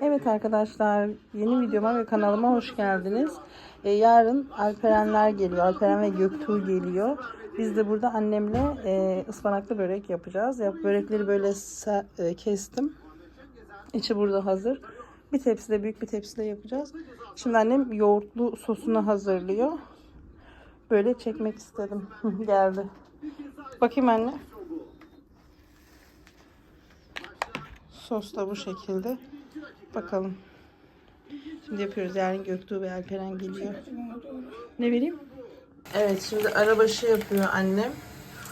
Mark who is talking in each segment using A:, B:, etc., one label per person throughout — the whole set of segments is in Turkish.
A: Evet arkadaşlar yeni videoma ve kanalıma hoş geldiniz. Ee, yarın Alperenler geliyor. Alperen ve Göktuğ geliyor. Biz de burada annemle e, ıspanaklı börek yapacağız. Yap, börekleri böyle e, kestim. İçi burada hazır. Bir tepside büyük bir tepside yapacağız. Şimdi annem yoğurtlu sosunu hazırlıyor. Böyle çekmek istedim. Geldi. Bakayım anne. Sos da bu şekilde. Bakalım. Şimdi yapıyoruz. Yarın Göktuğ ve Alperen geliyor. Ne vereyim? Evet şimdi arabaşı yapıyor annem.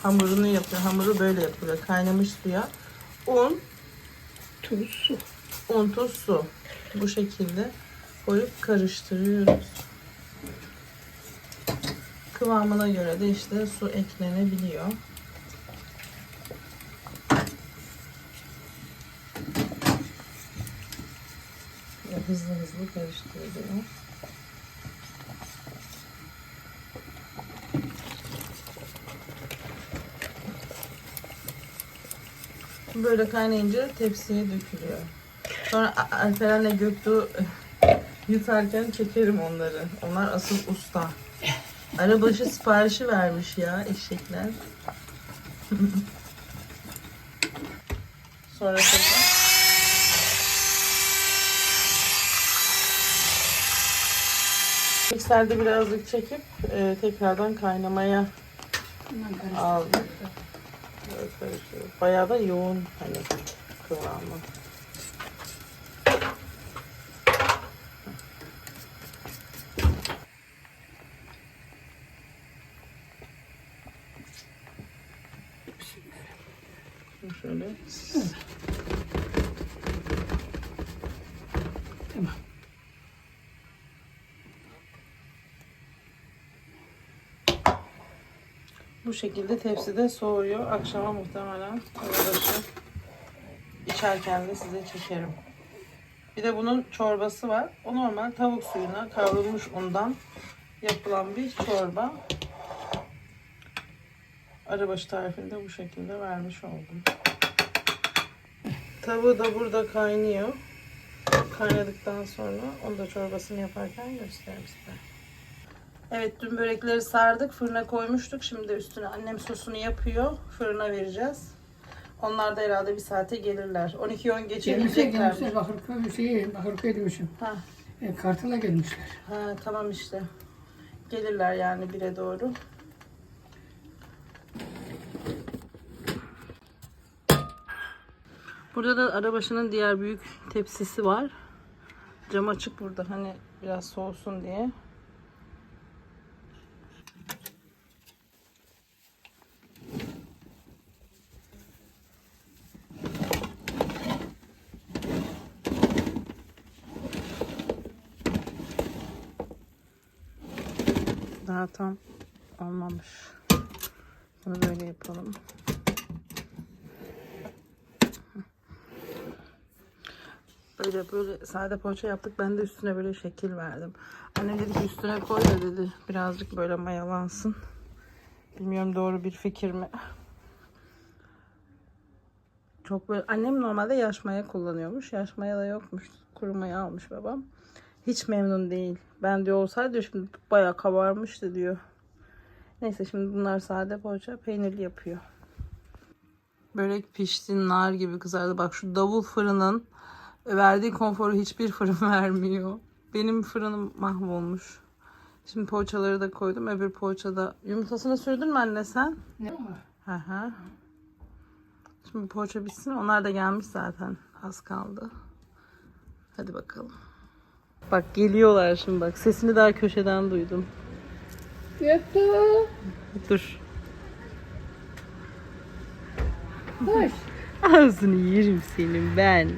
A: Hamurunu yapıyor. Hamuru böyle yapıyor. Kaynamış suya. Un,
B: Tuz, su.
A: un, tuz, su. Bu şekilde koyup karıştırıyoruz. Kıvamına göre de işte su eklenebiliyor. Hızlı hızlı karıştırılıyor. Böyle kaynayınca tepsiye dökülüyor. Sonra Alperen'le Göktuğ yutarken çekerim onları. Onlar asıl usta. Arabaşı siparişi vermiş ya eşekler. Sonrasında Mikserde birazcık çekip e, tekrardan kaynamaya aldım. Bayağı da yoğun hani kıvamı. Şöyle.
B: Tamam.
A: Bu şekilde tepside soğuyor. Akşama muhtemelen arabaşı içerken de size çekerim. Bir de bunun çorbası var. O normal tavuk suyuna kavrulmuş undan yapılan bir çorba. Arabaşı tarifinde bu şekilde vermiş oldum. Tavuğu da burada kaynıyor. Kaynadıktan sonra onu da çorbasını yaparken gösteririm size. Evet dün börekleri sardık fırına koymuştuk. Şimdi de üstüne annem sosunu yapıyor. Fırına vereceğiz. Onlar da herhalde bir saate gelirler. 12-10 geçe
B: Gelmişler
A: gelecekler.
B: gelmişler Bakırköy şey Bakırköy demişim.
A: Ha,
B: E, Kartal'a gelmişler.
A: ha, tamam işte. Gelirler yani bire doğru. Burada da arabaşının diğer büyük tepsisi var. Cam açık burada hani biraz soğusun diye. Daha tam olmamış. Bunu böyle yapalım. Böyle böyle sade poğaça yaptık. Ben de üstüne böyle şekil verdim. Annem dedi ki üstüne koy da dedi. Birazcık böyle mayalansın. Bilmiyorum doğru bir fikir mi? Çok böyle annem normalde yaş maya kullanıyormuş. Yaş maya da yokmuş. Kuru maya almış babam. Hiç memnun değil. Ben diyor olsaydı diyor şimdi bayağı kabarmıştı diyor. Neyse şimdi bunlar sade poğaça peynirli yapıyor. Börek pişti nar gibi kızardı. Bak şu davul fırının verdiği konforu hiçbir fırın vermiyor. Benim fırınım mahvolmuş. Şimdi poğaçaları da koydum. Öbür poğaçada yumurtasını sürdün mü anne sen?
B: Ne var?
A: Hı hı. Şimdi poğaça bitsin. Onlar da gelmiş zaten. Az kaldı. Hadi bakalım. Bak geliyorlar şimdi bak. Sesini daha köşeden duydum.
B: Göktuğ.
A: Dur.
B: Hoş.
A: Ağzını yerim senin ben.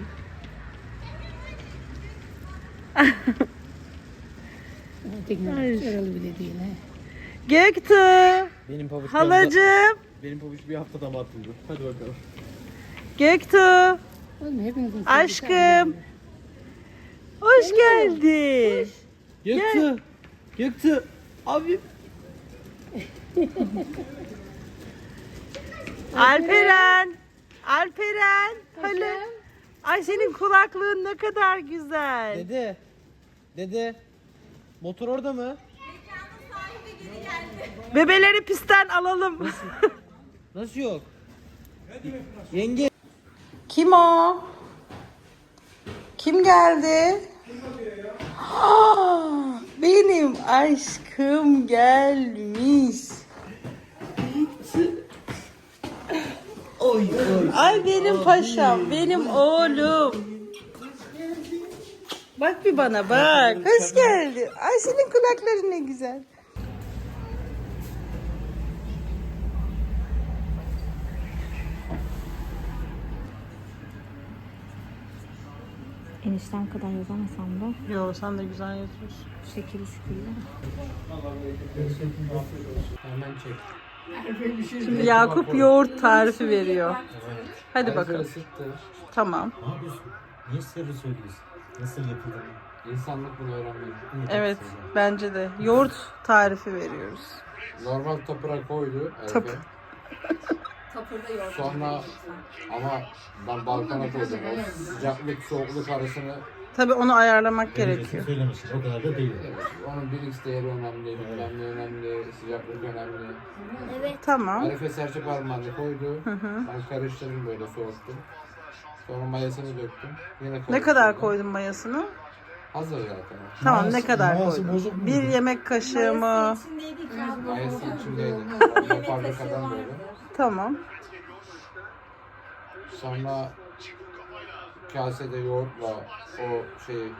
B: Teknoloji yaralı bile değil he.
A: Göktuğ.
C: Benim pabuç
A: Halacığım.
C: Benim pabuç bir haftada batıldı. Hadi bakalım.
A: Göktuğ.
B: Oğlum hepinizin
A: Aşkım. Hoş geldin.
C: Göktü. Göktü. Abi.
A: Alperen. Alperen. Hala. Ay senin kulaklığın ne kadar güzel.
C: Dede. Dede. Motor orada mı?
A: Bebeleri pistten alalım.
C: Nasıl yok? Yenge.
A: Kim o? Kim geldi? Ah, Benim aşkım gelmiş.
C: Oy oy.
A: Ay benim paşam, benim oğlum. Bak bir bana bak. Hoş geldin. Ay senin kulakların ne güzel.
D: Enişten kadar yazamasam da
A: Yo sen de güzel yazıyorsun.
D: şekil şükürlü.
C: Hemen çek.
A: Şimdi Yakup yoğurt tarifi veriyor. Hadi bakalım. Tamam.
E: Ne yapıyorsun? Niye sırrı söylüyorsun? Nasıl yapıldığını?
C: İnsanlık bunu öğrenmeli.
A: Evet bence de. Yoğurt tarifi veriyoruz.
C: Normal tapıra koydu.
A: Tap-
D: Yoğurt.
C: Sonra ama ben balkona koydum. O sıcaklık soğukluk arasını
A: Tabii onu ayarlamak
E: Derecesini
A: gerekiyor.
E: Söylemesin. O kadar da değil.
C: evet, onun bilinç değeri önemli, bilmem ne önemli, sıcaklık önemli.
A: Tamam.
C: Arife serçe parmağını koydu. Ben karıştırdım böyle soğuttum. Sonra mayasını döktüm. Yine
A: Ne
C: karıştırdım.
A: kadar koydun mayasını?
C: Hazır zaten.
A: Tamam
E: Mayası-
A: ne kadar
E: mayası
A: koydun?
E: bozuk muydu?
A: Bir yemek kaşığı mı?
C: Mayası içindeydi. Fabrikadan böyle.
A: Tamam.
C: Sonra kasede yoğurtla o şeyi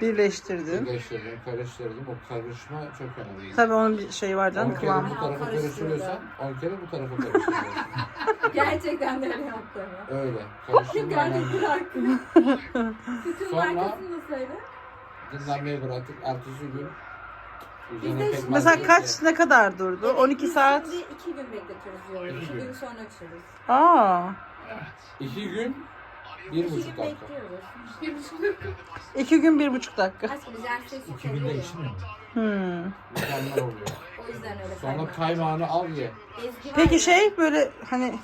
A: Birleştirdin.
C: birleştirdim, karıştırdım. O karışma çok önemli.
A: Tabii onun bir şeyi var
C: 10
A: canım
C: kere
A: kıvam.
C: bu tarafa karıştırıyorsan 10 kere bu tarafa karıştırıyorsun.
D: Gerçekten de öyle yaptım.
C: Öyle. Karıştırma
D: Yani
C: önemli.
D: bırak. Sütün
C: Sonra-
D: markasını söyle.
C: Dinlenmeye bıraktık. Ertesi gün üzerine
D: Biz de
C: pekmez
A: Mesela kaç ne kadar durdu? 12
D: Biz
A: saat.
D: İki gün bekletiyoruz yoğurdu.
C: İki
D: İki
C: gün.
D: gün sonra açıyoruz.
A: Aa.
C: İki gün, bir
D: İki
C: buçuk
D: gün
C: dakika.
D: bekliyoruz.
A: iki gün bir buçuk dakika.
D: Aşkım güzel süt
E: İki günde
D: seviyor ya.
E: içmiyor mu?
A: Hmm.
C: Mükemmel oluyor.
D: O yüzden öyle
C: Sonra
D: kaymak.
C: kaymağını al ye.
D: Ezgi var
A: Peki
D: ya,
A: şey böyle hani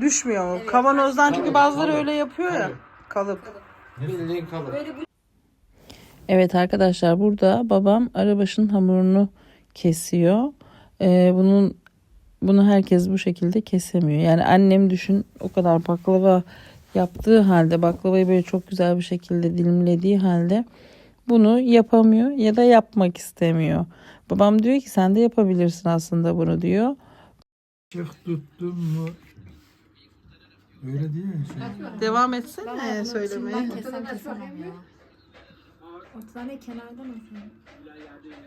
A: düşmüyor mu?
D: Evet.
A: Kavanozdan çünkü bazıları
C: kalıp,
A: öyle yapıyor ya.
C: kalıp.
A: Kalıp.
C: Bildiğin kalıp.
D: Böyle bu
A: Evet arkadaşlar burada babam arabaşın hamurunu kesiyor. Ee, bunun bunu herkes bu şekilde kesemiyor. Yani annem düşün o kadar baklava yaptığı halde baklavayı böyle çok güzel bir şekilde dilimlediği halde bunu yapamıyor ya da yapmak istemiyor. Babam diyor ki sen de yapabilirsin aslında bunu diyor.
F: Çık tuttun mu? Öyle değil mi?
A: Devam etsene söylemeye.
D: Ben kesem kesemem ya. Ortadan değil kenardan olsun.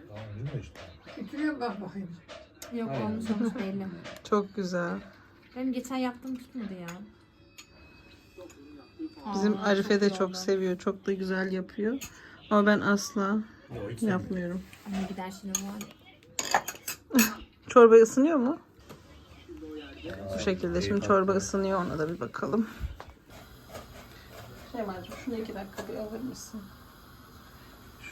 E: Tamam değil mi işte?
B: Götürüyorum bak bakayım.
D: Yok olmuş olmuş belli.
A: Çok güzel.
D: Benim geçen yaptığım tutmadı ya.
A: Bizim
D: Aa,
A: Arife de
D: iyi
A: çok
D: oldu.
A: seviyor. Çok da güzel yapıyor. Ama ben asla
E: Yok hiç
A: yapmıyorum.
D: Anne gider şimdi var ya.
A: Çorba ısınıyor mu? Bu şekilde. Şimdi çorba ısınıyor. Ona da bir bakalım. Şeymacığım şunu iki dakika bir alır mısın?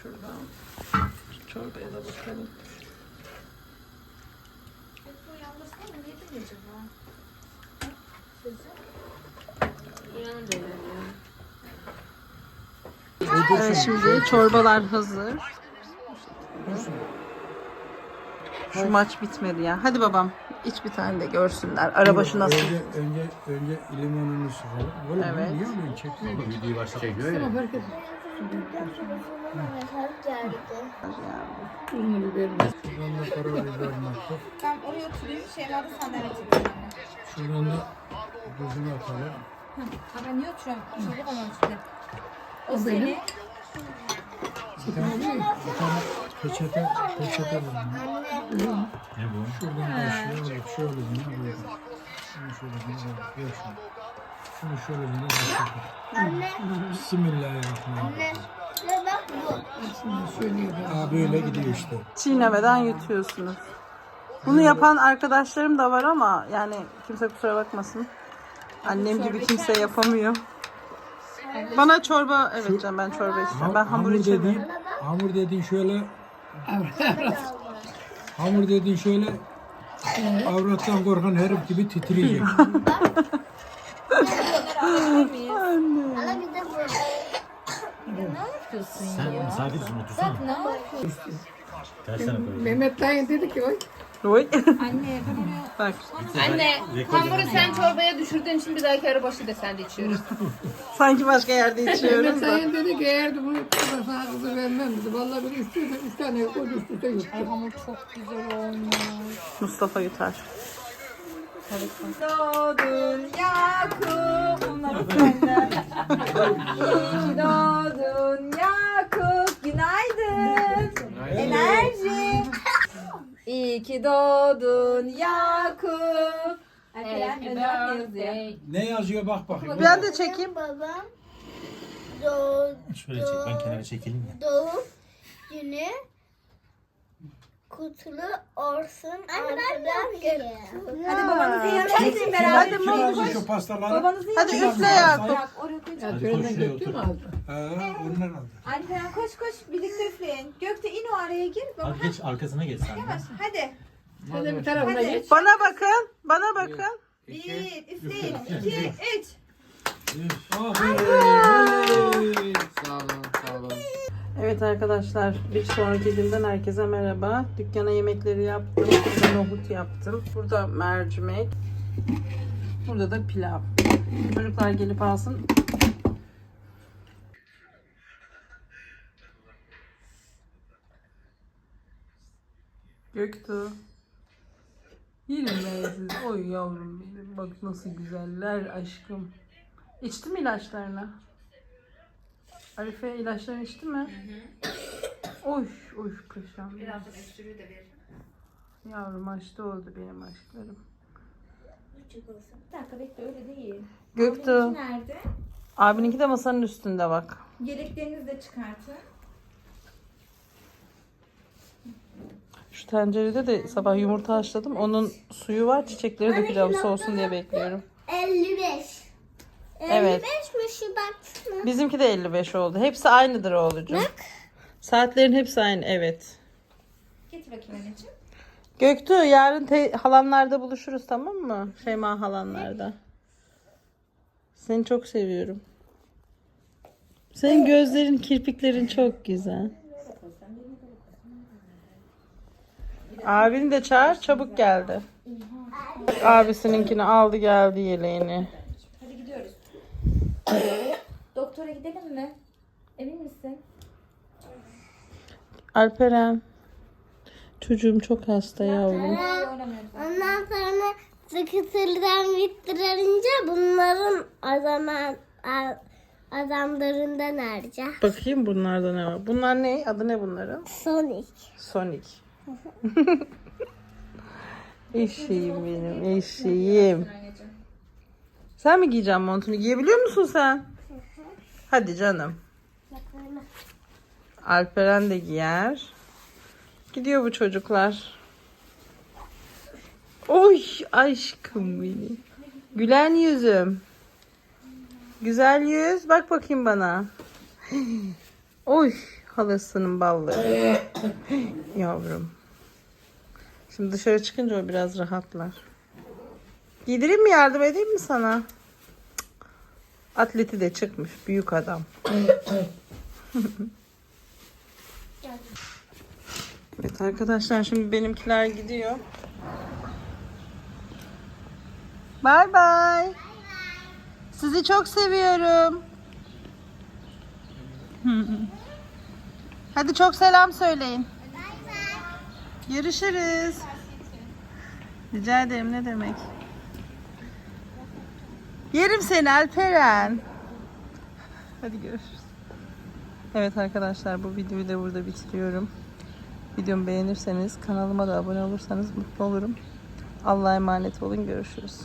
A: Şuradan. Şu çorbaya da bakalım. Evet, şimdi çorbalar hazır. Şu maç bitmedi ya. Hadi babam iç bir tane de görsünler. Arabaşı nasıl?
F: Önce, önce, önce limonunu sıkalım. Oğlum
A: Evet.
F: niye öyle çekiyor?
E: Videoyu başlatıyor ya.
B: Fark et.
F: Tuzunu biberini şuradan da karabiberini attık.
D: Ben oraya oturayım. Şeyler de senden açayım.
F: Şuradan da tuzunu atalım.
D: Ha ben niye oturuyorum? Çocuk ama işte. O seni
F: Bir tane, bir tane peçete, peçete bulalım.
E: Ne bu?
F: Şuradan başlayalım. Şöyle bunu böyle. Şunu şöyle bunu böyle. Ver şunu. Şunu şöyle bunu başlayalım. Bismillahirrahmanirrahim. Aa böyle gidiyor işte.
A: Çiğnemeden yutuyorsunuz. Bunu yapan arkadaşlarım da var ama yani kimse kusura bakmasın. Annem gibi kimse yapamıyor. Bana çorba, evet canım ben çorba istiyorum. Ben hamur
F: dediğin,
A: içemiyorum.
F: hamur dediğin şöyle hamur dediğin şöyle avrattan korkan herif gibi
D: miyiz?
A: Anne.
D: Ne yapıyorsun
E: Sen
D: ya?
E: misafirsin otursana.
D: Bak ne yapıyorsun?
E: Tersine koy.
B: Mehmet dayı dedi ki bak.
A: Oy.
D: Anne ben oraya
A: Bak.
B: Anne hamuru sen
E: ya.
B: çorbaya düşürdüğün için bir dahaki arı başı da sen de içiyoruz.
A: Sanki başka yerde içiyoruz
B: Mehmet
A: da.
B: dayı dedi ki eğer de bunu kızla sana kızı vermem dedi. Vallahi bir üç, üç, üç tane koydu üst üste yuttu.
D: hamur çok güzel olmuş.
A: Mustafa yutar.
D: Doğdun Yakup. Onları senden. İyi doğdun Yakup. Günaydın. Enerji. İyi ki doğdun Yakup. Ne yazıyor?
F: Ne yazıyor bak bakayım.
A: Ben de çekeyim.
G: Babam doğ,
E: Şöyle çek ben kenara çekileyim ya.
G: doğum günü kutlu olsun. Anne ben de
D: Hadi babanızı yanına gidin beraber.
F: Kim aldı şu pastaları?
D: Babanızı
A: Hadi
D: yanına
A: üfle Yakup.
D: Oraya.
B: Ya
E: Hadi koş şuraya otur.
B: aldı?
F: Ha, onlar aldı.
D: Alperen koş koş birlikte üfleyin. Gökte in o araya gir. Baba,
E: Hadi geç arkasına geç sen.
D: Yavaş hadi.
B: De bir tarafına
D: Hadi.
B: geç.
A: Bana bakın. Bana bakın.
D: Bir, üfleyin. İki, üç.
C: Sağ olun, sağ olun.
A: Evet arkadaşlar bir sonraki günden herkese merhaba. Dükkana yemekleri yaptım. Burada nohut yaptım. Burada mercimek. Burada da pilav. Çocuklar gelip alsın. Göktuğ. Yerim ben siz. Oy yavrum benim. Bak nasıl güzeller aşkım. İçti mi ilaçlarını? Arife ilaçlarını içti mi? Oy oy paşam. Biraz Yavrum açtı oldu benim aşklarım.
D: Bir dakika bekle öyle değil.
A: Göktuğ.
D: Nerede?
A: Abininki de masanın üstünde bak.
D: Yeleklerinizi de çıkartın.
A: Şu tencerede de sabah yumurta haşladım. Onun suyu var. Çiçekleri de soğusun diye bekliyorum.
G: 55.
A: Evet.
G: 55 mi şu baksana.
A: Bizimki de 55 oldu. Hepsi aynıdır oğlucuğum. Saatlerin hepsi aynı. Evet.
D: Getir bakayım anneciğim.
A: Göktuğ yarın te- halanlarda buluşuruz tamam mı? Şeyma halanlarda. Seni çok seviyorum. Senin gözlerin, kirpiklerin çok güzel. Abini de çağır, çabuk geldi. Abisininkini aldı geldi yeleğini.
D: Doktora gidelim mi? Emin misin?
A: Alperen. Çocuğum çok hasta yavrum.
G: Ondan sonra sıkıntıdan bitirince bunların adama, adamlarından harca.
A: Bakayım bunlarda ne var. Bunlar ne? Adı ne bunların?
G: Sonic.
A: Sonic. eşeğim benim, eşeğim. Sen mi giyeceksin montunu? Giyebiliyor musun sen? Hadi canım. Alperen de giyer. Gidiyor bu çocuklar. Oy aşkım benim. Gülen yüzüm. Güzel yüz. Bak bakayım bana. Oy halasının balları. Yavrum. Şimdi dışarı çıkınca o biraz rahatlar. Giydireyim mi yardım edeyim mi sana? Atleti de çıkmış. Büyük adam. evet arkadaşlar şimdi benimkiler gidiyor. Bye bye. Sizi çok seviyorum. Hadi çok selam söyleyin. Görüşürüz. Rica ederim ne demek. Yerim seni Alperen. Hadi görüşürüz. Evet arkadaşlar bu videoyu da burada bitiriyorum. Videomu beğenirseniz kanalıma da abone olursanız mutlu olurum. Allah'a emanet olun. Görüşürüz.